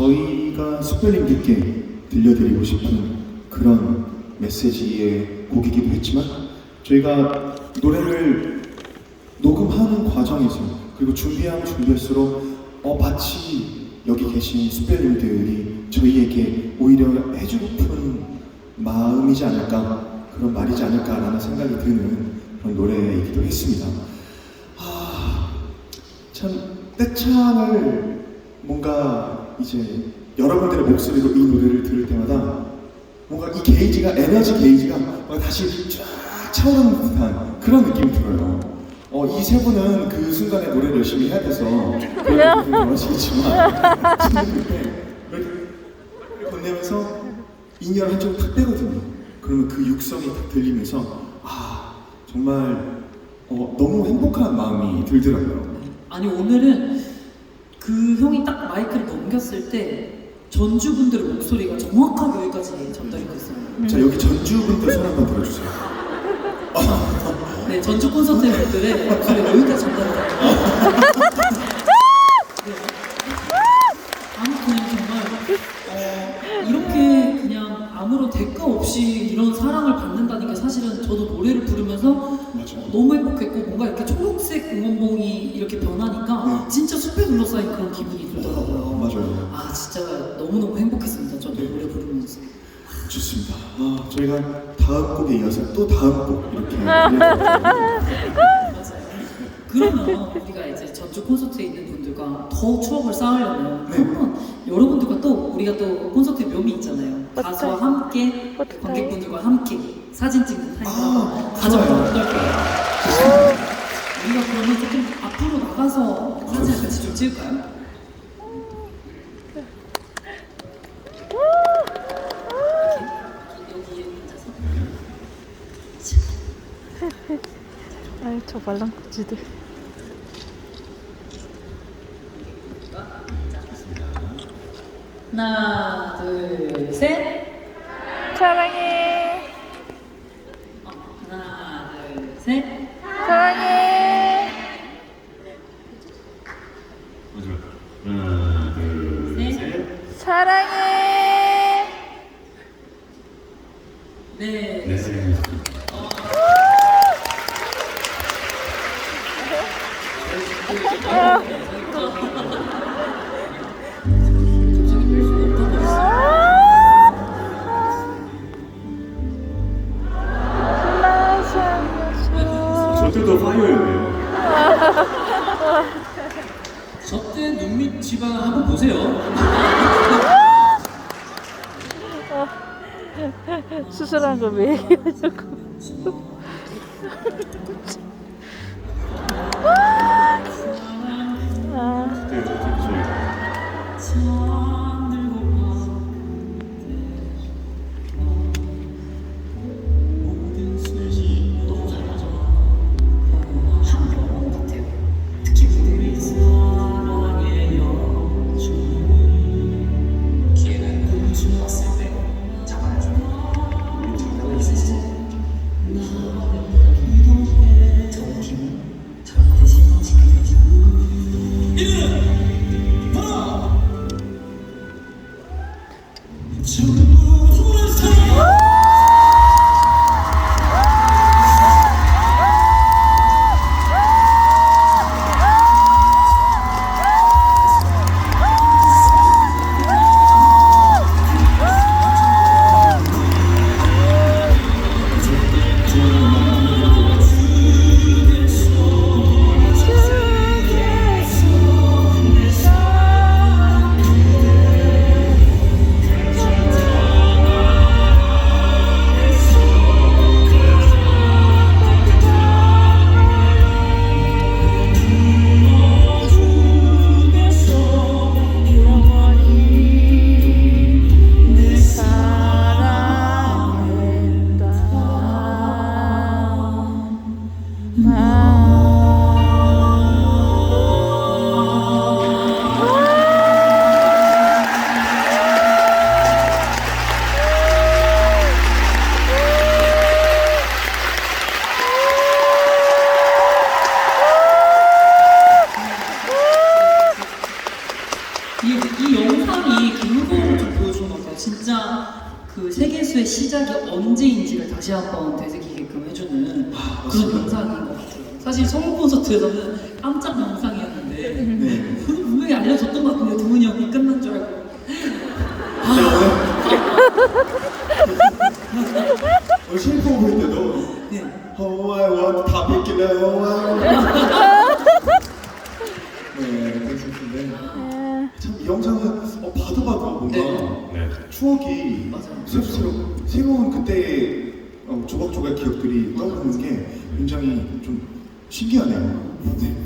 저희가 숙별님들께 들려드리고 싶은 그런 메시지의 곡이기도 했지만 저희가 노래를 녹음하는 과정에서 그리고 준비하면 준비할수록 어 마치 여기 계신 숙별님들이 저희에게 오히려 해주고픈 마음이지 않을까 그런 말이지 않을까라는 생각이 드는 그런 노래이기도 했습니다. 아, 참 떼창을 뭔가 이제 여러분들의 목소리로 이 노래를 들을 때마다 뭔가 이 게이지가 에너지 게이지가 뭔가 다시 쫙 차오르는 듯한 그런 느낌이 들어요. 어, 이 세 분은 그 순간에 노래를 열심히 해야 돼서 그런 느낌을 하시겠지만 저는 그때 이렇게 건네면서 인연 한쪽을 탁 빼거든요. 그러면 그 육성이 딱 들리면서 아 정말 어, 너무 행복한 마음이 들더라고요. 아니 오늘은 그 형이 딱 마이크를 넘겼을 때 전주 분들의 목소리가 정확하게 여기까지 전달이 됐어요. 자 여기 전주 분들 손 한번 들어주세요. 네, 전주 콘서트 분들의 목소리가 여기까지 전달이 됐어요. 네. 아무튼 정말 어, 이렇게 아무런 대가 없이 이런 사랑을 받는다는 게 사실은 저도 노래를 부르면서 맞아요. 너무 행복했고 뭔가 이렇게 초록색 응원봉이 이렇게 변하니까 네. 진짜 숲에 둘러싸인 그런 기분이 들더라고요. 맞아요. 아 진짜 너무너무 행복했습니다. 저도 노래 부르면서. 좋습니다. 아, 저희가 다음 곡에 이어서 또 다음 곡 이렇게. 그러면 우리가 이제 전주 콘서트에 있는 분들과 더 추억을 쌓으려면 네. 한번 여러분들과 또 우리가 또 콘서트 묘미 있잖아요. 가수와 함께 어떡해. 관객분들과 함께 사진 찍는 타임을 아, 좋아요. 어떨까요? 우리가 그러면 조금 앞으로 나가서 사진 같이 좀 찍을까요? 여기 여기 앉아서. 아유 저 말랑꾸지들. 하나, 둘, 저때도 파이어였네요. 저때 눈밑 지방 한번 보세요. 수술한 거왜 얘기하냐고 사실 서울 콘서트에서는 깜짝 영상이었는데 네. 분명히 알려줬던 것 같은데 두문이 형이 끝난 줄 알고 오늘 셰프 보일 때도 네. Oh I want 다 뺏기네 Oh I want 네 그랬었는데 참 이 영상은 어, 봐도 봐도 뭔가 네. 네. 추억이 맞아요. 새록새록 새로운 그때의 어, 조각조각 기억들이 떠오르는 게 굉장히 좀 신기하네요 네.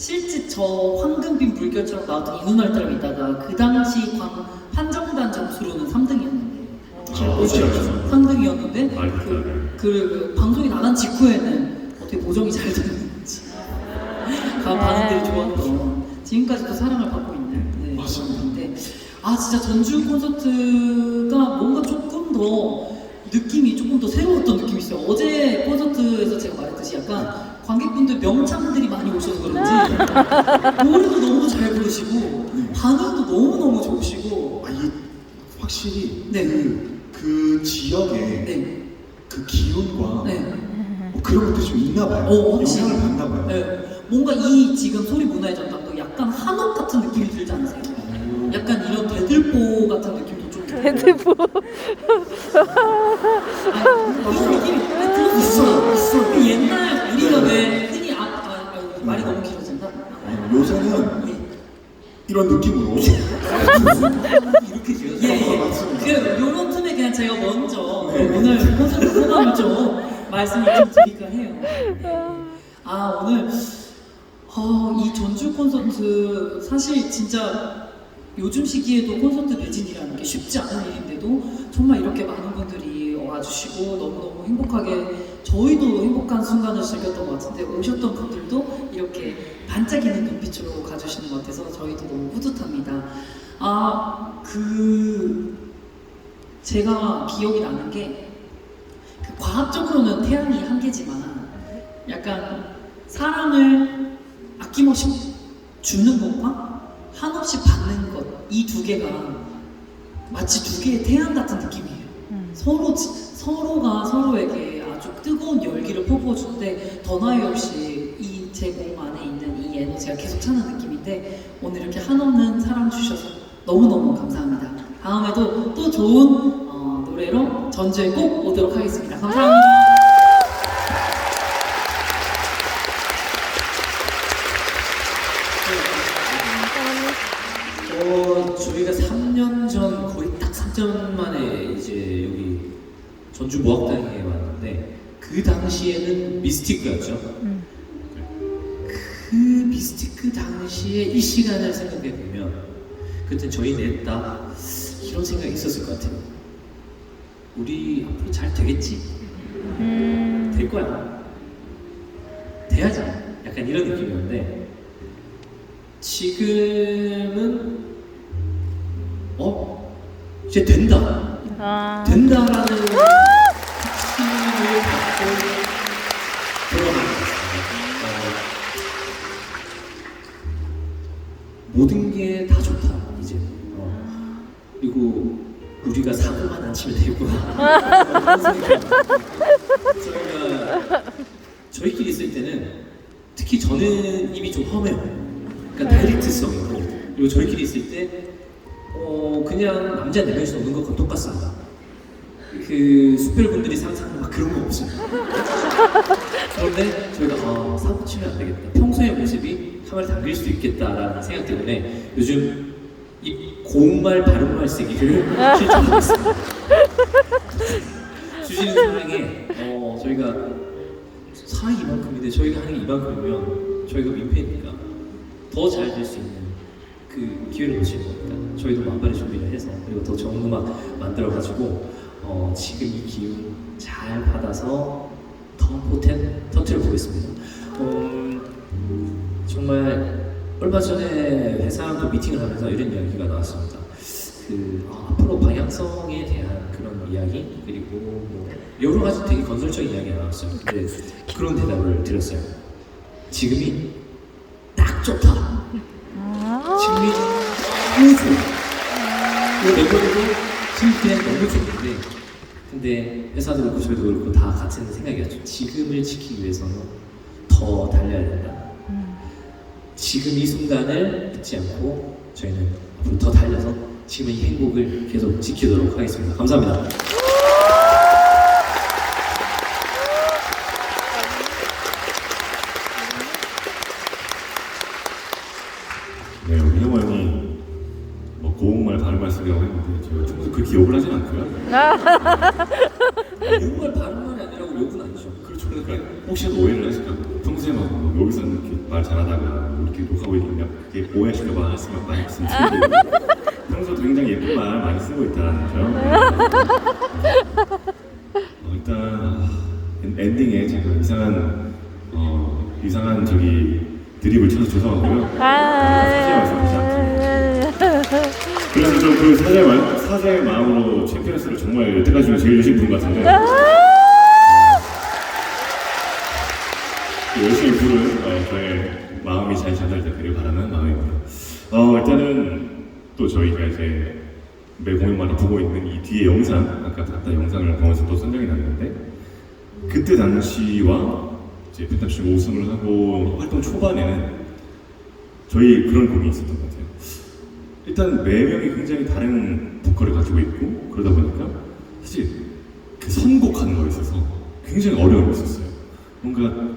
실제 저 황금빛 물결처럼 나왔던 이눈할 때랑 있다가 그 당시 광, 판정단 점수로는 3등이었는데 아, 그렇지 않죠. 3등이었는데 아, 그, 네. 그, 그 방송이 나간 직후에는 어떻게 보정이 잘 됐는지 가 반응들이 좋았던 지금까지도 사랑을 받고 있는 네, 맞습니다. 네. 아 진짜 전주 콘서트가 뭔가 조금 더 느낌이 조금 더 새로웠던 느낌이 있어요. 어제 콘서트에서 제가 말했듯이 약간 관객분들 명창들이 많이 오셔서 그런지 노래도 너무 잘 부르시고 반응도 너무 너무 좋으시고 아, 이 확실히 네. 그, 그 지역의 네. 그 기운과 네. 뭐 그런 것들이 좀 있나 봐요 어, 확실히. 영향을 받나 봐요 네. 뭔가 이 지금 소리 문화의 전당도 약간 한옥 같은 느낌이 들지 않으세요? 약간 이런 대들보 같은 느낌 들고 있어요. 그 옛날 우리가 왜 흔히 아, 아, 아 말이 너무 길어진다. 어, 요새는 예. 이런 느낌으로 이렇게 지어요? 예, 예. 그, 요런 틈에 그냥 제가 먼저 오늘 콘서트 소감을 좀 말씀을 좀 드릴까 해요. 아, 오늘, 아, 이 전주 콘서트, 사실 진짜 요즘 시기에도 콘서트 매진이라는 게 쉽지 않은 일인데도 정말 이렇게 많은 분들이 와주시고 너무너무 행복하게 저희도 행복한 순간을 즐겼던 것 같은데 오셨던 분들도 이렇게 반짝이는 눈빛으로 가주시는 것 같아서 저희도 너무 뿌듯합니다. 아, 그, 제가 기억이 나는 게 그 과학적으로는 태양이 한 개지만 약간 사랑을 아낌없이 주는 것과 한없이 받는 것 이 두 개가 마치 두 개의 태양 같은 느낌이에요. 서로 지- 서로가 서로에게 아주 뜨거운 열기를 퍼부어줄 때 더나이 없이 이 제 몸 안에 있는 이 에너지가 계속 차는 느낌인데 오늘 이렇게 한없는 사랑 주셔서 너무너무 감사합니다. 다음에도 또 좋은 어, 노래로 전주에 꼭 오도록 하겠습니다. 감사합니다. 4년 만에 이제 여기 전주 모학당에 왔는데 그 당시에는 미스티크였죠. 음. 그 미스티크 당시에 이 시간을 생각해 보면 그때 저희 냈다 이런 생각이 있었을 것 같아요. 우리 앞으로 잘 되겠지? 음. 될 거야. 돼야지. 약간 이런 느낌이었는데 지금은 어? 이제 된다 아. 된다라는 확신을 갖고 돌아가는. 어, 모든 게 다 좋다 이제 어, 그리고 우리가 사고만 안 치면 생각이 저희가 저희끼리 있을 때는 특히 저는 입이 좀 험해요. 그러니까 다이렉트성이고 그리고 저희끼리 있을 때 어, 그냥 남자 네 명이서 노는 것과 똑같습니다. 그 숙별분들이 상상하는 막 그런 거 없어요. 그런데 저희가 아, 사고 치면 안 되겠다. 평소의 모습이 카메라 담길 수도 있겠다라는 생각 때문에 요즘 이 고운말 바른말 쓰기를 실천하고 있습니다. 주시는 사랑에 어, 저희가 사랑이 이만큼인데 저희가 하는 게 이만큼이면 저희가 민폐니까 더 잘 될 수 있는 그 기회를 놓치는 거니까 저희도 만반의 준비를 해서 그리고 더 좋은 음악 만들어가지고 어, 지금 이 기운 잘 받아서 더 포텐 터트려 보겠습니다. 음, 정말 얼마 전에 회사도 미팅을 하면서 이런 이야기가 나왔습니다. 그 어, 앞으로 방향성에 대한 그런 이야기 그리고 뭐 여러 가지 되게 건설적인 이야기가 나왔어요. 그런 대답을 드렸어요. 지금이 딱 좋다. 너무 좋아. 그 멤버들도 그냥 너무 좋은데 근데 회사도 그렇고 저희도 그렇고 다 같은 생각이었죠. 지금을 지키기 위해서는 더 달려야 된다. 지금 이 순간을 잊지 않고 저희는 앞으로 더 달려서 지금 이 행복을 계속 지키도록 하겠습니다. 감사합니다. 정말 바른 말이 아니라고 욕은 아니죠. 그렇죠. 그러니까 혹시라도 오해를 하실까 봐. 평소에 막 뭐, 여기서는 이렇게 말 잘하다가 뭐 이렇게 녹화하고 있으면 그게 오해하실까 봐 말씀 많이 말씀드리고 평소도 굉장히 예쁜 말 많이 쓰고 있다는 점. 어, 일단 엔딩에 제가 이상한 어, 이상한 저기 드립을 쳐서 죄송하고요. 사죄의 마, 마음으로 챔피언스를 정말 여태까지 중에 제일 주신 분 같은데 열심히 부른 어, 저의 마음이 잘 전달되기를 바라는 마음입니다. 어, 일단은 또 저희가 이제 매 공연마다 보고 있는 이 뒤에 영상 아까 봤던 영상을 보면서 또 선정이 났는데 그때 당시와 이제 펜타씨 우승을 하고 활동 초반에는 저희 그런 고민이 있었던 것 같아요. 일단 매 명이 굉장히 다른 보컬을 가지고 있고 그러다 보니까 사실 그 선곡하는 거에 있어서 굉장히 어려움이 있었어요. 뭔가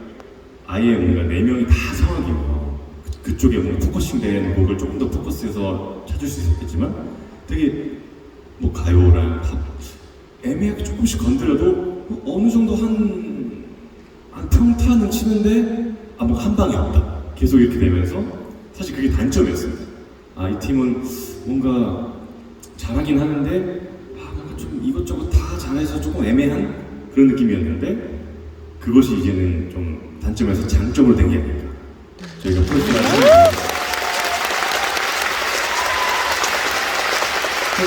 아예 뭔가 네 명이 다 성악이고 그- 그쪽에 뭔가 포커싱된 곡을 조금 더 포커스해서 찾을 수 있었겠지만 되게 뭐 가요랑 팝 애매하게 조금씩 건드려도 어느 정도 한, 한 평타는 치는데 아뭐한 방이 없다 계속 이렇게 되면서 사실 그게 단점이었어요 아이 팀은 뭔가 잘하긴 하는데 아 뭔가 좀 이것저것 다 잘해서 조금 애매한 그런 느낌이었는데 그것이 이제는 좀 단점에서 장점으로 된 게 아닐까 저희가 프로젝트를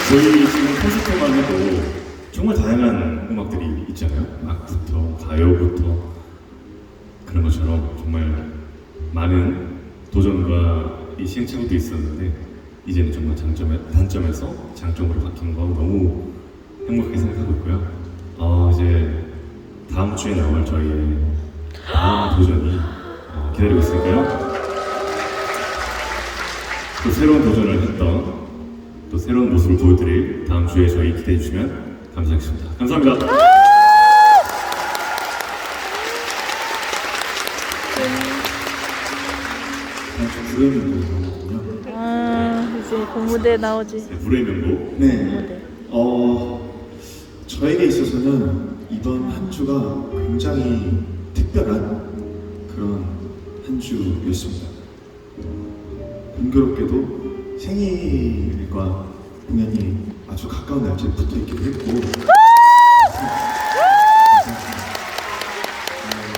저희 지금 콘서트만 해도 정말 다양한 음악들이 있잖아요. 락부터 가요부터 그런 것처럼 정말 많은 도전과 이 시행착오도 있었는데 이제는 정말 장점에 단점에서 장점으로 바뀐 거 너무 행복하게 생각하고 있고요. 어, 이제 다음 주에 나올 저희의 다음 도전이 어, 기다리고 있으니까요. 또 새로운 도전을 했던 또 새로운 모습을 보여드릴 다음 주에 저희 기대해 주시면 감사하겠습니다. 감사합니다. 불의 명곡이거든 이제 공무대 나오지. 네, 불의 명곡 네. 공무대. 어, 저에게 있어서는 이번 한 주가 굉장히 특별한 그런 한 주였습니다. 공교롭게도 생일과 공연이 아주 가까운 날짜에 붙어 있기도 했고, 어,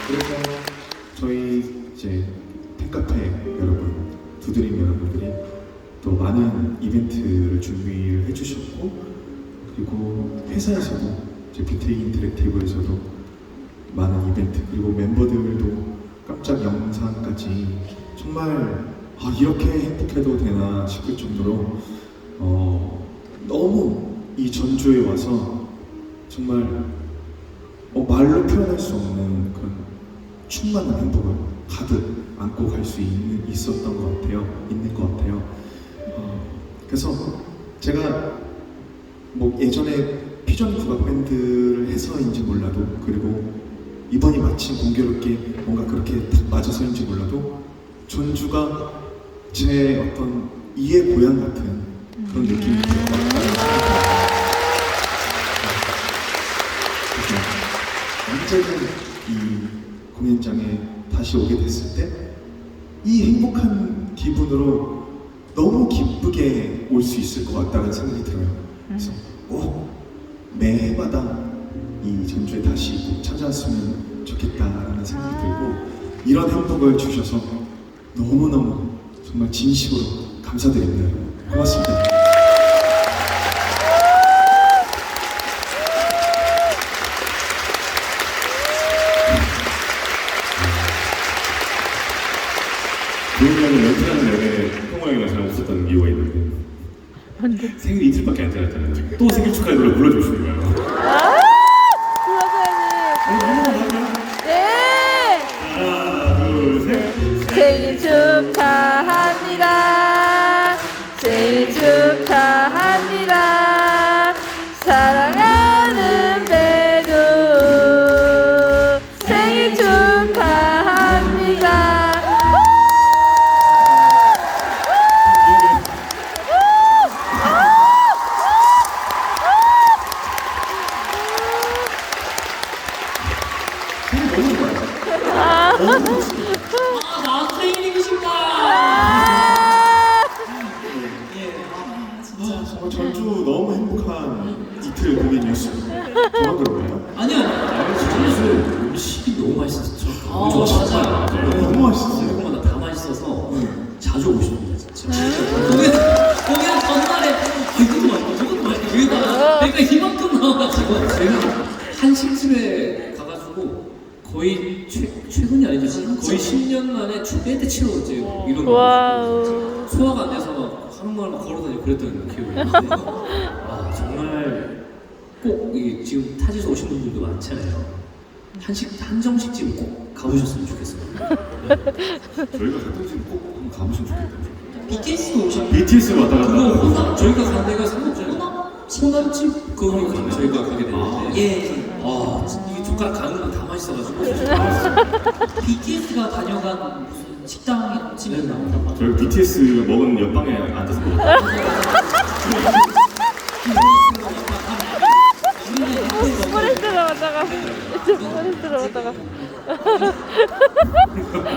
그래서 저희 이제 팬카페 여러분, 두드림 여러분들이 또 많은 이벤트를 준비를 해주셨고 그리고 회사에서도 이제 비트레이 인터랙티브에서도 많은 이벤트 그리고 멤버들도 깜짝 영상까지 정말 아, 이렇게 행복해도 되나 싶을 정도로 어, 너무 이 전주에 와서 정말 어, 말로 표현할 수 없는 그런 충만한 행복을 가득 안고 갈 수 있었던 것 같아요. 있는 것 같아요. 어, 그래서 제가 뭐 예전에 피전 국악 밴드를 해서인지 몰라도 그리고 이번이 마침 공교롭게 뭔가 그렇게 딱 맞아서인지 몰라도 전주가 제 어떤 이의 고향 같은 그런 느낌이 들것 같아요. 그래서 언제든 이 공연장에 다시 오게 됐을 때 이 행복한 기분으로 너무 기쁘게 올 수 있을 것 같다는 생각이 들어요. 그래서 꼭 매해마다 이 전주에 다시 꼭 찾아왔으면 좋겠다라는 생각이 들고 이런 행복을 주셔서 너무너무 정말 진심으로 감사드립니다. 고맙습니다. 자주 오고 싶습니다 진짜. 공연, 공연 전날에 아, 이것도 맛있고 저것도 맛있고 여기다가 내가 이만큼 나와가지고 제가 한식집에 가가지고 거의 최, 최근이 아니죠. 거의 10년 만에 최대 치료제 이런 거 와우. 소화가 안 돼서 막 한국말 막 걸어다니고 그랬던 기억이 있는데 아 정말 꼭 이게 지금 타지에서 오신 분들도 많잖아요. 한식 한정식 집 꼭 가보셨으면 좋겠어요. 저희가 갔던 집꼭 한번 가보시면 좋겠다. BTS도 오셨고 BTS 왔다 갔다. 그거. 호남 저희가 간 데가 생각전에 호남집 그거 가- 저희가 가게 됐는데 예, 아 이게 젓가락 가는 건다 맛있어가지고 BTS가 다녀간 무슨 식당에 집에 나온다고 저희 BTS 먹은 옆방에 앉아서 먹었어요. 스포레스 들어갔다가 스포레스 들어갔다가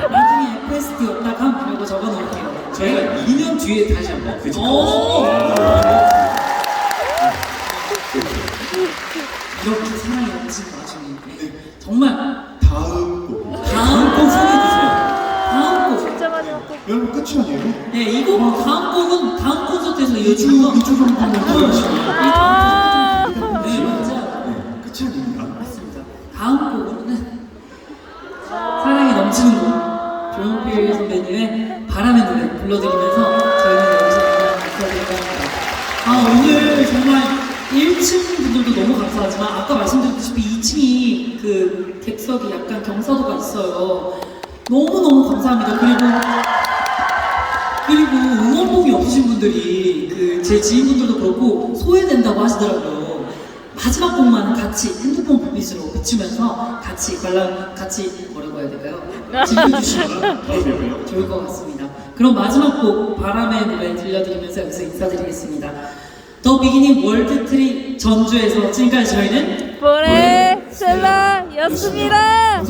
나중에 퀘스트 없다가 한번 이거 적어 놓을게요. 저희가 2년 뒤에 다시 한번 그 오! 가보겠습니다. 이렇게 사랑이 넘치는 와중에 정말 다음 곡. 다음 곡 소개해주세요. 다음 곡. 여러분 끝이 아니에요? 네, 이 곡 다음 곡은 다음 콘서트에서 2주, 이어지는 거. 2주 정도면 들어가시면 아 그 객석이 약간 경사도가 있어요 너무너무 감사합니다 그리고 그리고 응원봉이 없으신 분들이 그 제 지인분들도 그렇고 소외된다고 하시더라고요. 마지막 곡만 같이 핸드폰 불빛으로 비추면서 같이 관람 같이 뭐라고 해야 될까요? 즐겨주시면 좋을 것 같습니다. 그럼 마지막 곡 바람의 노래 들려드리면서 여기서 인사드리겠습니다. 더 비기닝 월드 트리 전주에서 지금까지 저희는 보레 셀라 였습니다.